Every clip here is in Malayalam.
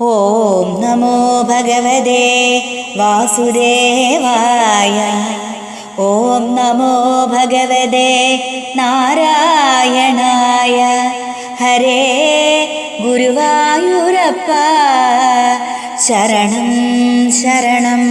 ഓം നമോ ഭഗവതേ വാസുദേവായ. ഓം നമോ ഭഗവതേ നാരായണായ. ഹരേ ഗുരുവായൂരപ്പ ശരണം ശരണം.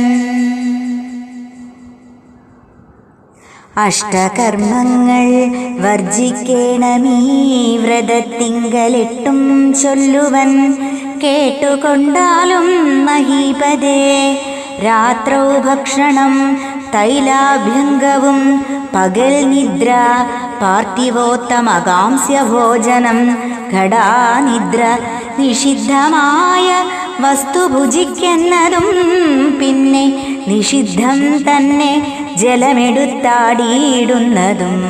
അഷ്ടകർമ്മങ്ങൾ വർജിക്കേണമീ വ്രതത്തിങ്കലിട്ടും ചൊല്ലുവൻ കേട്ടുകൊണ്ടാലും മഹീപതേ. രാത്രൗ ഭക്ഷണം തൈലാഭ്യംഗവും പകൽ നിദ്ര പാർത്ഥിവോത്തമകാംസ്യ ഭോജനം ഘടാനിദ്ര നിഷിദ്ധമായ വസ്തു ഭുജിക്കുന്നതും പിന്നെ നിഷിദ്ധം തന്നെ ജലമെടുത്താടിയിടുന്നതും.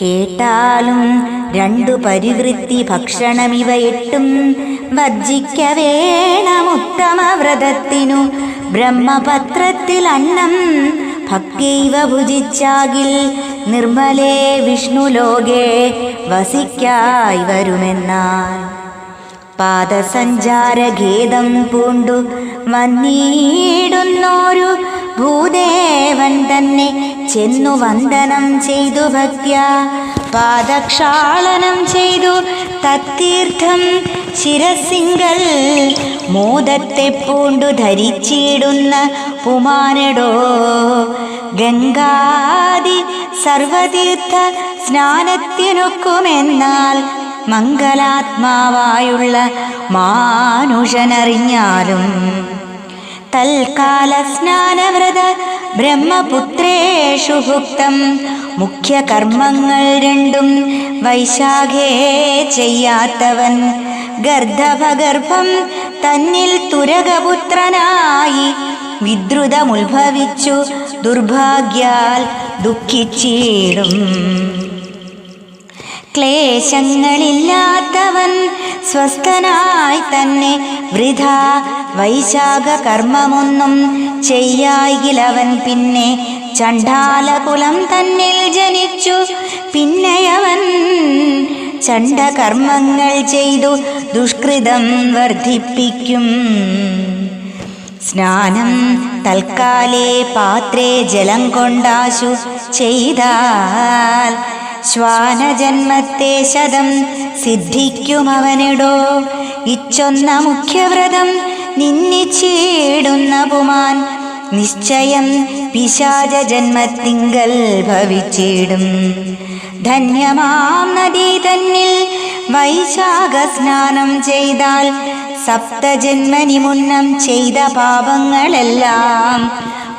കേട്ടാലും രണ്ടു പരിവൃത്തി ഭക്ഷണമിവ എട്ടും വർജിക്ക വേണമുത്തമ വ്രതത്തിനു. ബ്രഹ്മപത്രത്തിൽ അന്നം ഭക്തിവ ഭുജിച്ചാകിൽ നിർമ്മലേ വിഷ്ണുലോകേ വസിക്കായി വരുമെന്നാൽ പാദസഞ്ചാരഖേദം പൂണ്ടു വന്നിടുന്നോരു ഭൂദേവൻ തന്നെ ചെന്നു വന്ദനം ചെയ്തു ഭക്യ. പാദക്ഷാളനം ചെയ്തു. തത്തീർത്ഥം ശിരസിങ്കൽ മോദത്തെ പൂണ്ടു ധരിച്ചിടുന്ന പുമാനടോ. ഗംഗാദി സർവതീർത്ഥ സ്നാനത്തിനൊക്കുമെന്നാൽ മംഗലാത്മാവായുള്ള മാനുഷനറിഞ്ഞാലും തൽക്കാല സ്നാനവ്രത ബ്രഹ്മപുത്രേഷു ഭുക്തം മുഖ്യ കർമ്മങ്ങൾ രണ്ടും വൈശാഖേ ചെയ്യാത്തവൻ. ഗർദ്ധഭഗർഭം തന്നിൽ തുരകപുത്രനായി വിദ്രുതമുത്ഭവിച്ചു ദുർഭാഗ്യാൽ ദുഃഖിച്ചീടും. ക്ലേശങ്ങളില്ലാത്തവൻ സ്വസ്ഥനായി തന്നെ വൃഥ വൈശാഖ കർമ്മമൊന്നും ചെയ്യായിലവൻ പിന്നെ ചണ്ഡാലകുലം തന്നിൽ ജനിച്ചു. പിന്നെയവൻ ചണ്ഡകർമ്മങ്ങൾ ചെയ്തു ദുഷ്കൃതം വർദ്ധിപ്പിക്കും സ്നാനം തൽക്കാലേ പാത്രേ ജലം കൊണ്ടാശു ചെയ്താൽ ശ്വാനജന്മത്തെ ശതം സിദ്ധിക്കുമവനിടോ. ഇച്ചൊന്ന മുഖ്യവ്രതം നിന്നിച്ചേടുന്ന പുമാൻ നിശ്ചയം പിശാച ജന്മത്തിങ്കൽ ഭവിച്ചിടും. ധന്യമാം നദി തന്നിൽ വൈശാഖ സ്നാനം ചെയ്താൽ സപ്തജന്മനി മുന്നം ചെയ്ത പാപങ്ങളെല്ലാം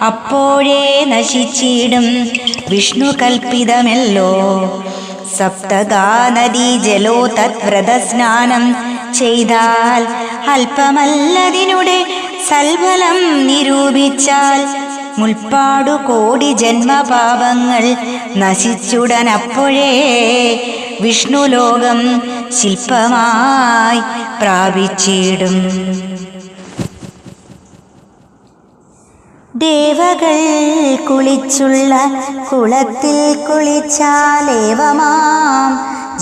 അപ്പോഴേ നശിച്ചിടും. വിഷ്ണു കൽപ്പിതമല്ലോ. സപ്തഗാനദീ ജലോ തത്വ്രത സ്നാനം ചെയ്താൽ അല്പമല്ലതിനുടെ സൽഫലം നിരൂപിച്ചാൽ മുൾപ്പാടു കോടി ജന്മപാപങ്ങൾ നശിച്ചുടനപ്പോഴേ വിഷ്ണുലോകം ശില്പമായി പ്രാപിച്ചിടും. ദേവകൾ കുളിച്ചുള്ള കുളത്തിൽ കുളിച്ചാലേവമാം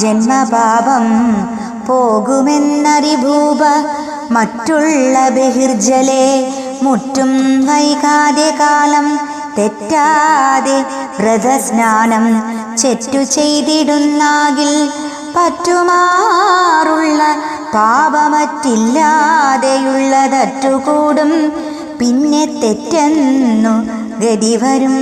ജന്മപാപം പോകുമെന്നറിഭൂപ മറ്റുള്ള ബഹിർജലെ മുറ്റും വൈകാതെ കാലം തെറ്റാതെ വ്രതസ്നാനം ചെറ്റു ചെയ്തിടുന്നാകിൽ പറ്റുമാറുള്ള പാപമറ്റില്ലാതെയുള്ളതറ്റുകൂടും. പിന്നെ തെറ്റെന്നു ഗതി വരും.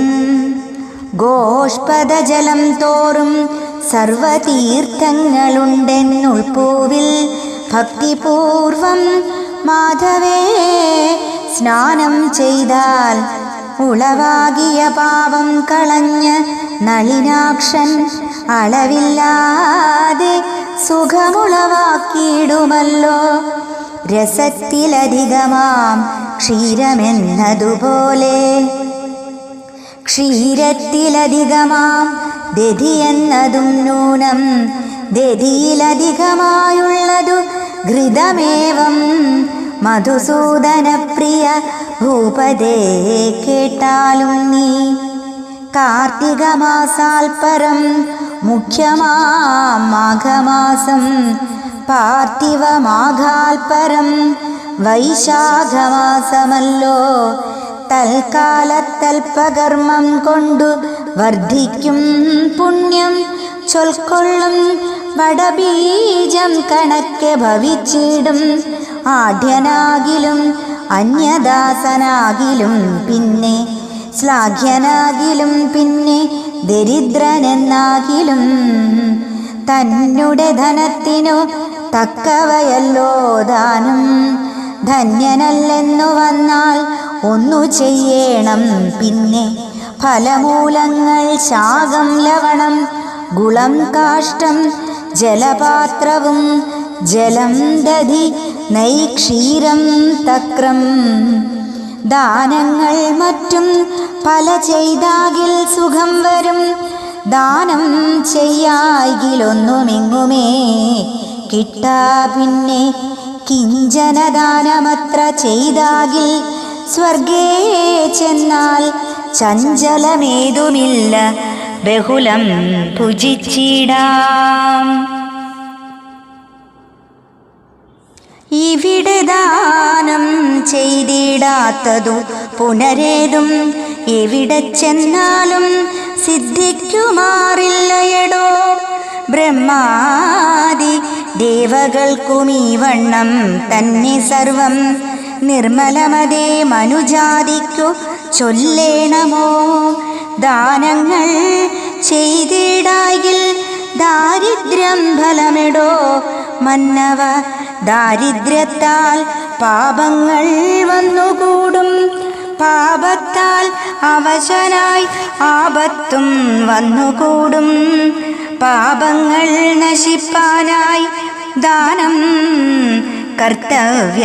ഗോഷ്പദജലം തോറും സർവതീർത്ഥങ്ങളുണ്ടെന്നുൾപ്പൂവിൽ ഭക്തിപൂർവം മാധവേ സ്നാനം ചെയ്താൽ ഉളവാകിയ പാപം കളഞ്ഞ് നളിനാക്ഷൻ അളവില്ലാതെ സുഖമുളവാക്കിയിടുമല്ലോ. രസത്തിലധികമാം ക്ഷീരമെന്നതുപോലെ ക്ഷീരത്തിലധികമാം ദതി എന്നതും നൂനം ദധിയിലധികമായുള്ളതു ഘൃതമേവം മധുസൂദനപ്രിയ ഭൂപതേ കേട്ടാലും നീ. കാർത്തിക മുഖ്യമാഘമാസം മുഖ്യമാം മാഘമാസം പാർത്ഥിവമാഘാൽപരം വൈശാഖമാസമല്ലോ. തൽക്കാലത്തൽപകർമ്മം കൊണ്ടു വർദ്ധിക്കും പുണ്യം ചൊൽക്കൊള്ളും വടബീജം കണക്കെ ഭവിച്ചിടും. ആഢ്യനാകിലും അന്യദാസനാകിലും പിന്നെ ശ്ലാഘ്യനാകിലും പിന്നെ ദരിദ്രനെന്നാകിലും. തന്നുടെ ധനത്തിനു തക്കവയല്ലോ ദാനം. ധന്യനല്ലെന്നു വന്നാൽ ഒന്നു ചെയ്യണം പിന്നെ. ഫലമൂലങ്ങൾ ശാകം ലവണം ഗുളം കാഷ്ടം ജലപാത്രവും ജലം ദധി നൈക്ഷീരം തക്രം. ദാനങ്ങൾ മറ്റും പല ചെയ്താകിൽ സുഖം വരും. ദാനം ചെയ്യായിലൊന്നുമിങ്ങുമേ കിട്ടാ പിന്നെ കിഞ്ചനദാനമത്ര ചെയ്താകിൽ സ്വർഗേ ചെന്നാൽ ചഞ്ചലമേതുമില്ല. ബഹുലം ഭുജിച്ചിടാം ഇവിടെ ദാനം ചെയ്തിടാത്തതു പുനരേതും എവിടെ ചെന്നാലും സിദ്ധിക്കുമാറില്ലയടോ. ബ്രഹ്മാദി ദേവകൾക്കും ഈ വണ്ണം തന്നെ സർവം. നിർമ്മലമതേ മനുജാതിക്കു ചൊല്ലേണമോ? ദാനങ്ങൾ ചെയ്തിടായിൽ ദാരിദ്ര്യം ഫലമിടോ? മന്നവ ദാരിദ്ര്യത്താൽ പാപങ്ങൾ വന്നുകൂടും. പാപത്താൽ അവശനായി ആപത്തും വന്നുകൂടും. പാപങ്ങൾ നശിപ്പാനായി ദാനം കർത്തവ്യമത്രേ.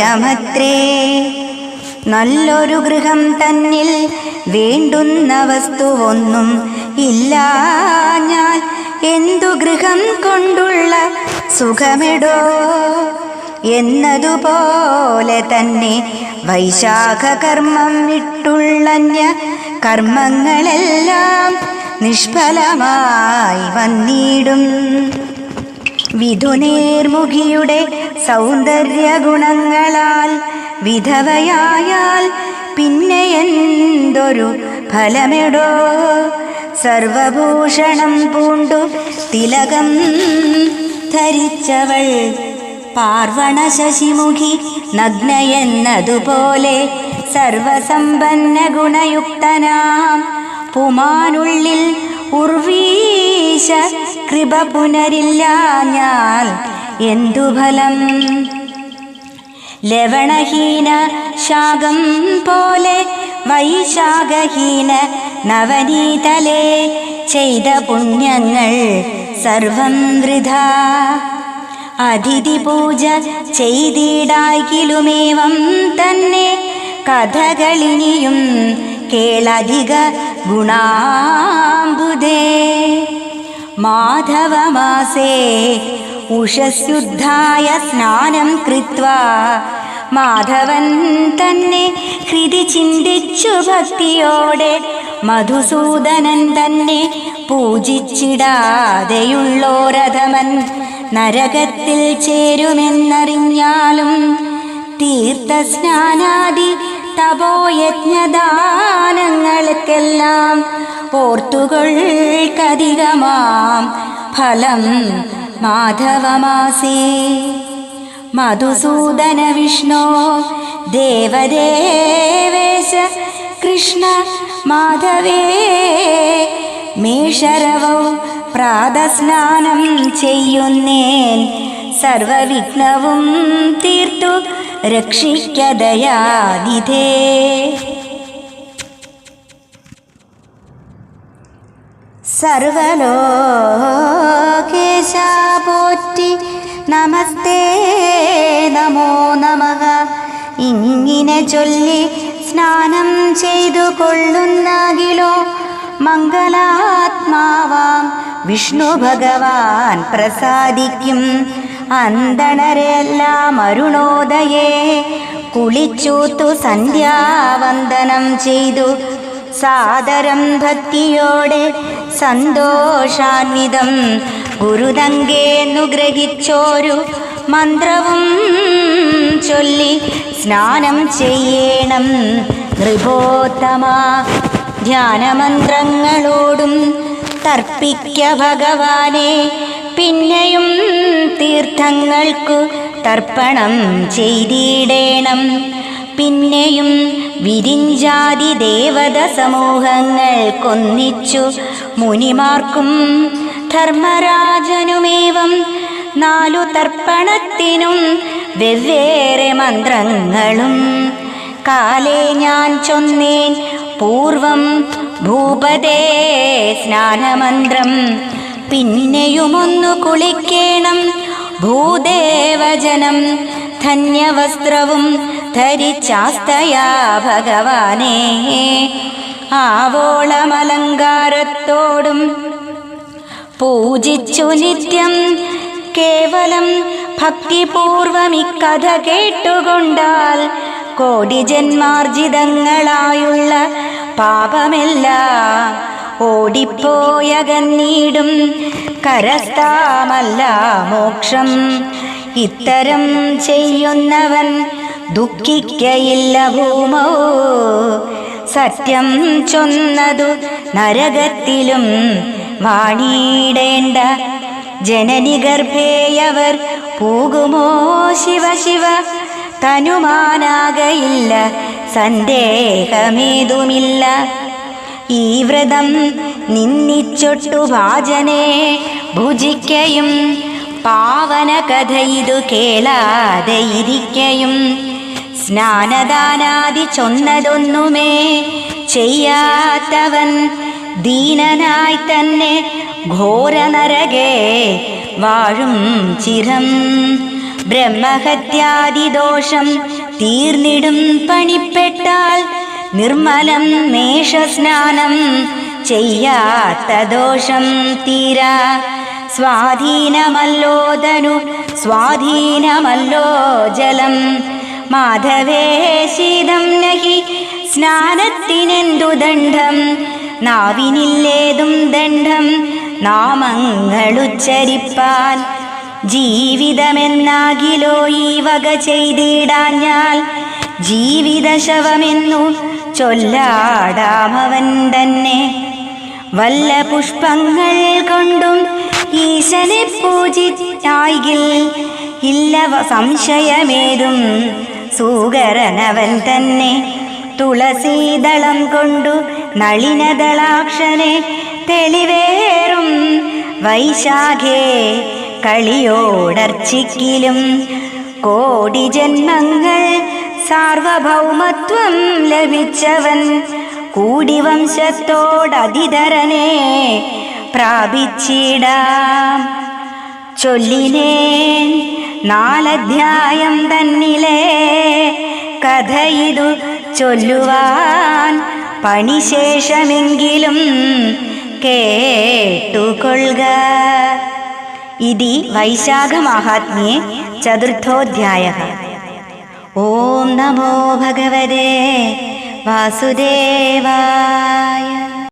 നല്ലൊരു ഗൃഹം തന്നിൽ വേണ്ടുന്ന വസ്തുവൊന്നും ഇല്ല. ഞാൻ എന്തു ഗൃഹം കൊണ്ടുള്ള സുഖമിടോ എന്നതുപോലെ തന്നെ വൈശാഖ കർമ്മം വിട്ടുള്ളഞ്ഞ കർമ്മങ്ങളെല്ലാം നിഷ്ഫലമായി വന്നിടും. വിധുനേർമുഖിയുടെ സൗന്ദര്യ ഗുണങ്ങളാൽ വിധവയായാൽ പിന്നെ എന്തൊരു ഫലമെടോ? സർവഭൂഷണം പൂണ്ടു തിലകം ധരിച്ചവൾ പാർവണ ശശിമുഖി നഗ്നയെന്നതുപോലെ സർവസമ്പന്ന ഗുണയുക്തനാം. പുമാനുള്ളിൽ ഉർവീശ കൃപ പുനരില്ല ഞാൻ എന്തു ഫലം? ലവണഹീന ശാകം പോലെ വൈശാഖഹീന നവനീതലേ ചെയ്ത പുണ്യങ്ങൾ സർവം വൃഥ. അതിഥി പൂജ ചെയ്തിടാകിലുമേവം തന്നെ കഥകളിനിയും കേളധിക ഗുണാംബുദേ. മാധവമാസേ ഉഷസ്യുദ്ധായ സ്നാനം കൃത്വാ. മാധവൻ തന്നെ ഹൃതി ചിന്തിച്ചു ഭക്തിയോടെ മധുസൂദനൻ തന്നെ പൂജിച്ചിടാതെയുള്ളോരഥമൻ നരകത്തിൽ ചേരുമെന്നറിഞ്ഞാലും തീർത്ഥസ്നാനാദി തപോയജ്ഞദാനങ്ങൾക്കെല്ലാം ഓർത്തുകൾക്കധികമാം ഫലം മാധവമാസേ. മധുസൂദന വിഷ്ണു ദേവദേവേശ കൃഷ്ണ മാധവേ. മേഷരവോ പ്രാതസ്നാനം ചെയ്യുന്നേൻ സർവവിഘ്നവും തീർത്തു രക്ഷിക്കതയാനിധേ സർവലോകേശ പോറ്റി നമസ്തേ നമോ നമഃ. ഇങ്ങനെ ചൊല്ലി സ്നാനം ചെയ്തു കൊള്ളുന്നാകിലോ മംഗളാത്മാവാം വിഷ്ണു ഭഗവാൻ പ്രസാദിക്കും. അന്തണരെല്ലാം അരുണോദയേ. കുളിച്ചൂത്തു സന്ധ്യാവന്ദനം ചെയ്തു. സാദരം ഭക്തിയോടെ സന്തോഷാന്വിതം ഗുരുതങ്കേന്നു ഗ്രഹിച്ചോരു മന്ത്രവും ചൊല്ലി സ്നാനം ചെയ്യണം. നൃപോത്തമ ധ്യാനമന്ത്രങ്ങളോടും തർപ്പിക്ക ഭഗവാനെ. പിന്നെയും തീർത്ഥങ്ങൾക്കു തർപ്പണം ചെയ്തിടേണം. പിന്നെയും വിരിഞ്ചാതി ദേവത സമൂഹങ്ങൾ കൊന്നിച്ചു. മുനിമാർക്കും ധർമ്മരാജനുമേവം നാലു തർപ്പണത്തിനും വെവ്വേറെ മന്ത്രങ്ങളും. കാലേ ഞാൻ ചൊന്നേൻ പൂർവം ഭൂപതേ സ്നാനമന്ത്രം. പിന്നെയുമൊന്നു കുളിക്കേണം ഭൂദേവജനം. ധന്യവസ്ത്രവും ധരിച്ചാസ്തയാ ഭഗവാനേ. ആവോളമലങ്കാരത്തോടും പൂജിച്ചു നിത്യം കേവലം ഭക്തിപൂർവമിക്കഥ കേട്ടുകൊണ്ടാൽ കോടി ജന്മാർജിതങ്ങളായുള്ള പാപമെല്ലാം ഓടിപ്പോയകന്നീടും കരസ്ഥാമല്ല മോക്ഷം. ഇത്തരം ചെയ്യുന്നവൻ ദുഃഖിക്കയില്ല ഭൂമോ. സത്യം ചൊന്നതു നരകത്തിലും വാണിയിടേണ്ട ജനനി ഗർഭേയവർ പോകുമോ ശിവ ശിവ? തനുമാനാകയില്ല സന്ദേഹമേതുമില്ല. ഈ വ്രതം നിന്നിച്ചൊട്ടു ഭാജനെ ഭുജിക്കയും പാവന കഥ ഇതു കേളാതെ ഇരിക്കയും. സ്നാനദാനാദി ചൊന്നതൊന്നുമേ ചെയ്യാത്തവൻ ദീനനായി തന്നെ ഘോരനരകെ വാഴും ചിരം ബ്രഹ്മഹത്യാദി ദോഷം തീർന്നിടും പണിപ്പെട്ടാൽ നിർമ്മലം മേഷസ്നാനം ചെയ്യാത്ത ദോഷം തീരാ. സ്വാധീനമല്ലോദനു സ്വാധീനമല്ലോ ജലം. മാധവേ ശീതം നഹി സ്നാനത്തിനെന്തു ദണ്ഡം? നാവിനില്ലേതും ദണ്ഡം നാമങ്ങളുച്ചരിപ്പാൻ ജീവിതമെന്നാകിലോ ഈ വക ചെയ്തിടാഞ്ഞാൽ ജീവിതശവമെന്നു ചൊല്ലാടാമവൻ തന്നെ. വല്ല പുഷ്പങ്ങൾ കൊണ്ടും ഈശനെ പൂജിച്ചായിൽ ഇല്ല സംശയമേതും സൂകരനവൻ തന്നെ. തുളസീദളം കൊണ്ടു നളിനദളാക്ഷനെ തെളിവേറും വൈശാഖേ കളിയോടർച്ചിക്കിലും കോടി ജന്മങ്ങൾ സാർവഭൗമത്വം ലഭിച്ചവൻ കൂടി വംശത്തോടതിധരനെ പ്രാപിച്ചിടാം. ചൊല്ലിനേൻ നാലധ്യായം തന്നിലേ കഥയിതു ചൊല്ലുവാൻ പണിശേഷമെങ്കിലും കേട്ടുകൊള്ളുക. ഇതി വൈശാഖ മാഹാത്മ്യേ ചതുർത്ഥോധ്യായ. ഓം നമോ ഭഗവതേ വാസുദേവായ.